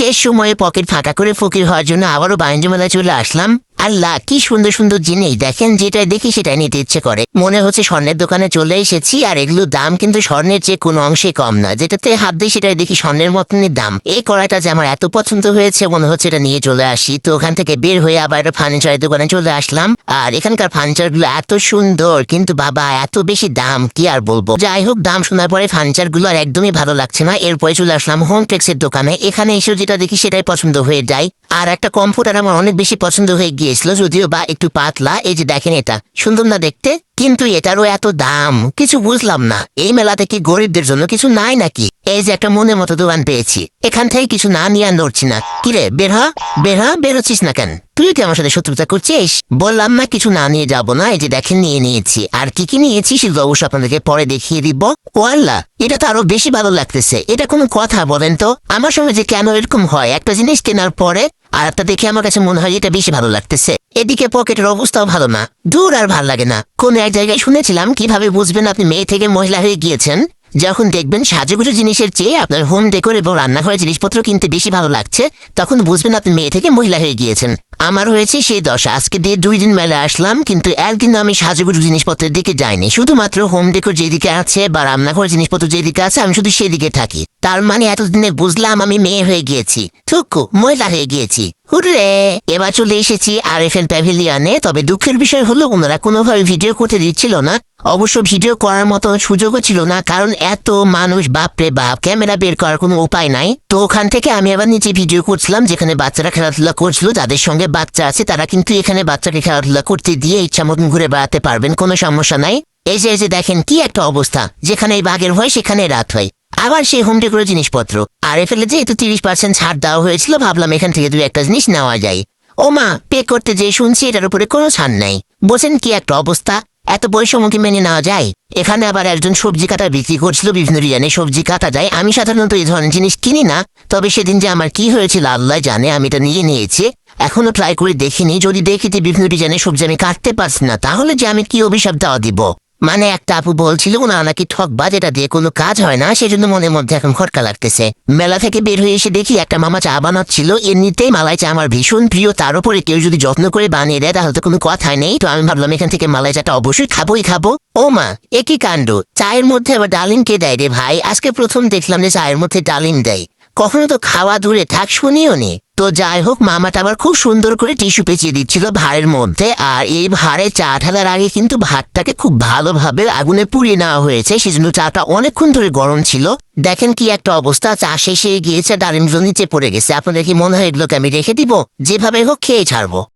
শেষ সময়ে পকেট ফাঁকা করে ফকির হওয়ার জন্য আবারও বাণিজ্য চলে আসলাম। আল্লাহ, কি সুন্দর সুন্দর জিনিস। দেখেন যেটা দেখি সেটাই নিতে ইচ্ছে করে। মনে হচ্ছে স্বর্ণের দোকানে চলে এসেছি, আর এগুলোর দাম কিন্তু স্বর্ণের চেয়ে কোনো অংশে কম না। যেটাতে হাত দিয়ে সেটাই দেখি স্বর্ণের মতনই দাম। এই কড়াইটা যে আমার এত পছন্দ হয়েছে, মনে হচ্ছে এটা নিয়ে চলে আসি। তো ওখান থেকে বের হয়ে আবার একটা ফার্নিচারের দোকানে চলে আসলাম। আর এখানকার ফার্নিচারগুলো এত সুন্দর, কিন্তু বাবা, এত বেশি দাম, কি আর বলব? যাই হোক, দাম শোনার পরে ফার্নিচারগুলো আর একদমই ভালো লাগছে না। এরপরে চলে আসলাম হোম টেক্সের দোকানে। এখানে এসেও যেটা দেখি সেটাই পছন্দ হয়ে যায়। আর একটা কম্পিউটার আমার অনেক বেশি পছন্দ হয়ে গিয়েছিল যদিও বা একটু পাতলা, এই যে দেখেন এটা। সুন্দর না দেখতে, কিন্তু এটারও এত দাম, কিছু বুঝলাম না। এই মেলাতে কি গরিবদের জন্য কিছু নাই নাকি? এই যে একটা মনের মতো দোকান পেয়েছি। এখান থেকে কিছু না নিয়ে নড়ছি না। কিরে বের হ বের হ বেরোচ্ছিস না কেন? তুই কি আমার সাথে শত্রুতা করছিস? বললাম না কিছু না নিয়ে যাব না, এই যে দেখেন নিয়ে নিয়েছি। আর কি কি নিয়েছি সেগুলো অবশ্য আপনাদেরকে পরে দেখিয়ে দিব। ও আল্লাহ, এটা তো আরও বেশি ভালো লাগতেছে। এটা কোনো কথা, বলেন তো। আমার সঙ্গে যে কেন এরকম হয়? একটা জিনিস কেনার পরে আর একটা দেখে আমার কাছে মনে হয় এটা বেশি ভালো লাগতেছে। এদিকে পকেটের অবস্থাও ভালো না। দূর আর ভালো লাগে না। কোন এক জায়গায় শুনেছিলাম, কীভাবে বুঝবেন আপনি মেয়ে থেকে মহিলা হয়ে গিয়েছেন? যখন দেখবেন সাজুগুজু জিনিসের চেয়ে আপনার হোম ডেকোর এবং রান্নাঘরের জিনিসপত্র কিনতে বেশি ভালো লাগছে, তখন বুঝবেন আপনি মেয়ে থেকে মহিলা হয়ে গিয়েছেন। আমার হয়েছে সেই দশা। আজকে দিয়ে দুই দিন মেলা আসলাম, কিন্তু একদিন আমি সাজুগুজু জিনিসপত্রের দিকে যাইনি। শুধুমাত্র হোম ডেকোর যেদিকে আছে বা রান্নাঘর জিনিসপত্র যেদিকে আছে, আমি শুধু সেদিকে থাকি। তার মানে এতদিনে বুঝলাম আমি মেয়ে হয়ে গিয়েছি। থুকু, মহিলা হয়ে গিয়েছি। হুররে! এবার চলে এসেছি আর এফ এল প্যাভিলিয়নে, তবে দুঃখের বিষয় হলো, ওনারা কোনোভাবে ভিডিও করতে দিচ্ছিল না। অবশ্য ভিডিও করার মতো সুযোগও ছিল না, কারণ এত মানুষ, বাপরে বাপ, ক্যামেরা বের করার কোনো উপায় নাই। তো ওখান থেকে আমি আবার নিচে ভিডিও করছিলাম, যেখানে বাচ্চারা খেলাধুলা করছিল, যাদের সঙ্গে বাচ্চা আছে, তারা কিন্তু এখানে বাচ্চাকে খেলাধুলা করতে দিয়ে ইচ্ছা মতন ঘুরে বেড়াতে পারবেন, কোনো সমস্যা নাই। এই যে এই যে দেখেন কি একটা অবস্থা, যেখানে বাঘের হয় সেখানে রাত হয়। আবার সেই হোম ডেকোরের জিনিসপত্র। আর এফেলে যেহেতু তিরিশ পার্সেন্ট ছাড় দেওয়া হয়েছিল, ভাবলাম এখান থেকে দু একটা জিনিস নেওয়া যায়। ও মা পে করতে যে শুনছি এটার উপরে কোনো ছাড় নাই। বোঝেন কি একটা অবস্থা? এত কি মেনে নেওয়া যায়? এখানে আবার একজন সবজি কাটা বিক্রি করছিল, বিভিন্ন রিয়ানে সবজি কাটা যায়। আমি সাধারণত এই ধরনের জিনিস কিনি না, তবে সেদিন যে আমার কি হয়েছিল আল্লাহ জানে, আমি এটা নিয়ে নিয়েছি। এখনও ট্রাই করে দেখিনি, যদি দেখি যে বিভিন্ন ডিজাইনের সবজি আমি কাটতে পারছি না, তাহলে যে আমি কি অভিশাপ দেওয়া দিব? মানে একটা আপু বলছিল না, নাকি ঠকবা যেটা দিয়ে কোনো কাজ হয় না, সেজন্য মনের মধ্যে এখন খটকা লাগতেছে। মেলা থেকে বের হয়ে এসে দেখি একটা মামা চা বানাচ্ছিল, এমনিতেই মালাই চা আমার ভীষণ প্রিয়, তার উপরে কেউ যদি যত্ন করে বানিয়ে দেয়, তাহলে তো কোনো কথাই নেই। তো আমি ভাবলাম, এখান থেকে মালাই চাটা অবশ্যই খাবোই খাব। ও মা একই কাণ্ড? চায়ের মধ্যে আবার ডালিম কে দেয় রে ভাই? আজকে প্রথম দেখলাম যে চায়ের মধ্যে ডালিম দেয়। কখনো তো খাওয়া দূরে থাক শুনিও নি। তো যাই হোক, মামাটা আবার খুব সুন্দর করে টিস্যু পেঁচিয়ে দিচ্ছিল ভাড়ের মধ্যে। আর এই ভাড়ে চা ঢালার আগে কিন্তু ভাতটাকে খুব ভালোভাবে আগুনে পুড়িয়ে নেওয়া হয়েছে। সেই জন্য চাটা অনেকক্ষণ ধরে গরম ছিল। দেখেন কি একটা অবস্থা, চা শেষে গিয়েছে ডালিম নিচে পড়ে গেছে। আপনাদের কি মনে হয় এগুলোকে আমি রেখে দিব? যেভাবে হোক খেয়ে ছাড়বো।